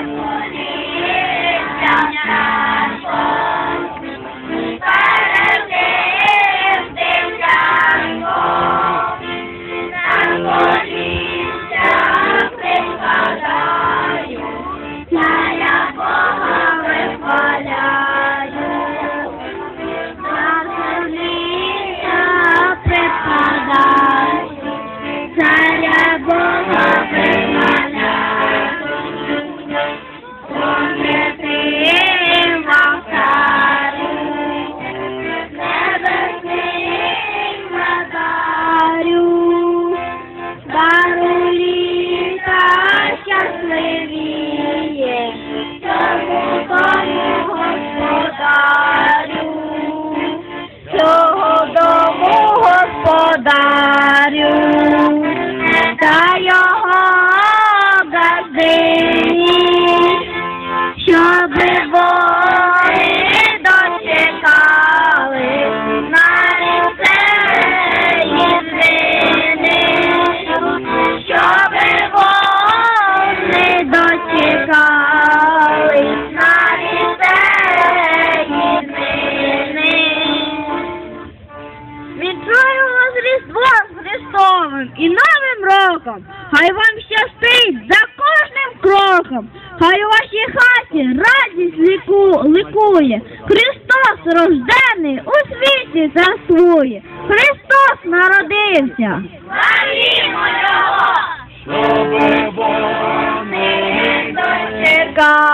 God's morning. Христовим і Новим роком! Хай вам щастить за кожним кроком! Хай у вашій хаті радість ліку, ликує! Христос рождений у світі царствує! Христос народився! Славімо Його! Щоби вони Дочекали